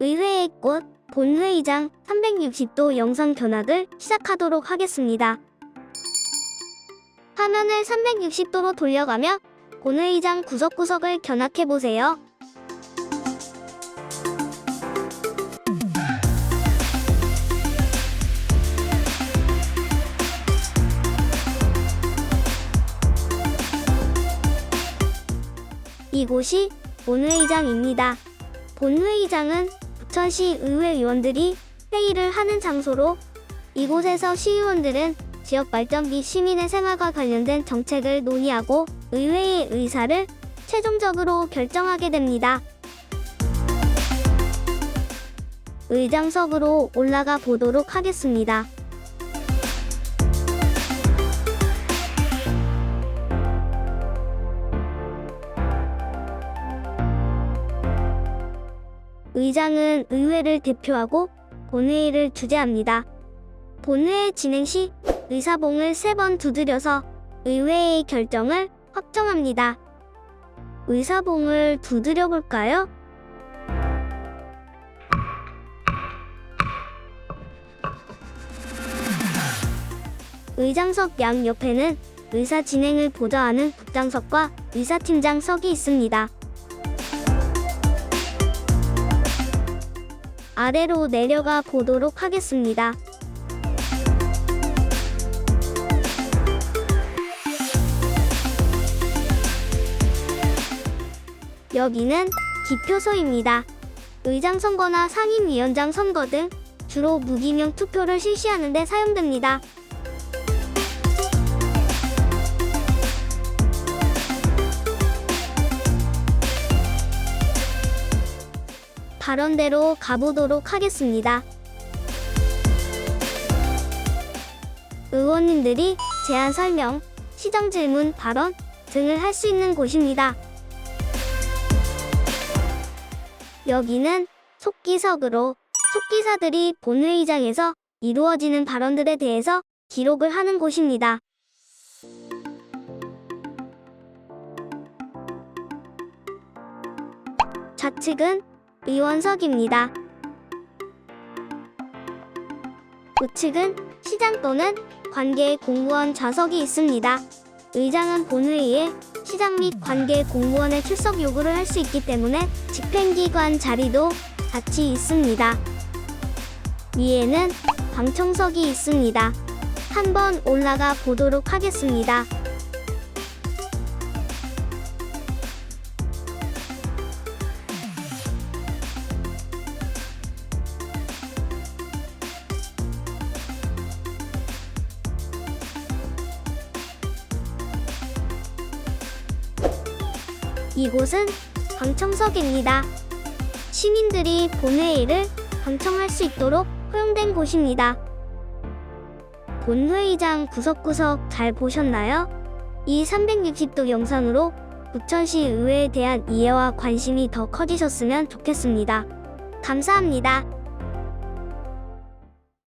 의회의 꽃 본회의장 360도 영상 견학을 시작하도록 하겠습니다. 화면을 360도로 돌려가며 본회의장 구석구석을 견학해 보세요. 이곳이 본회의장입니다. 본회의장은 부천시 의회 의원들이 회의를 하는 장소로 이곳에서 시의원들은 지역 발전 및 시민의 생활과 관련된 정책을 논의하고 의회의 의사를 최종적으로 결정하게 됩니다. 의장석으로 올라가 보도록 하겠습니다. 의장은 의회를 대표하고 본회의를 주재합니다. 본회의 진행 시 의사봉을 세 번 두드려서 의회의 결정을 확정합니다. 의사봉을 두드려 볼까요? 의장석 양 옆에는 의사 진행을 보좌하는 국장석과 의사팀장석이 있습니다. 아래로 내려가 보도록 하겠습니다. 여기는 기표소입니다. 의장 선거나 상임위원장 선거 등 주로 무기명 투표를 실시하는 데 사용됩니다. 발언대로 가보도록 하겠습니다. 의원님들이 제안 설명, 시정 질문, 발언 등을 할 수 있는 곳입니다. 여기는 속기석으로 속기사들이 본회의장에서 이루어지는 발언들에 대해서 기록을 하는 곳입니다. 좌측은 의원석입니다. 우측은 시장 또는 관계 공무원 좌석이 있습니다. 의장은 본회의에 시장 및 관계 공무원의 출석 요구를 할 수 있기 때문에 집행기관 자리도 같이 있습니다. 위에는 방청석이 있습니다. 한번 올라가 보도록 하겠습니다. 이곳은 방청석입니다. 시민들이 본회의를 방청할 수 있도록 허용된 곳입니다. 본회의장 구석구석 잘 보셨나요? 이 360도 영상으로 부천시 의회에 대한 이해와 관심이 더 커지셨으면 좋겠습니다. 감사합니다.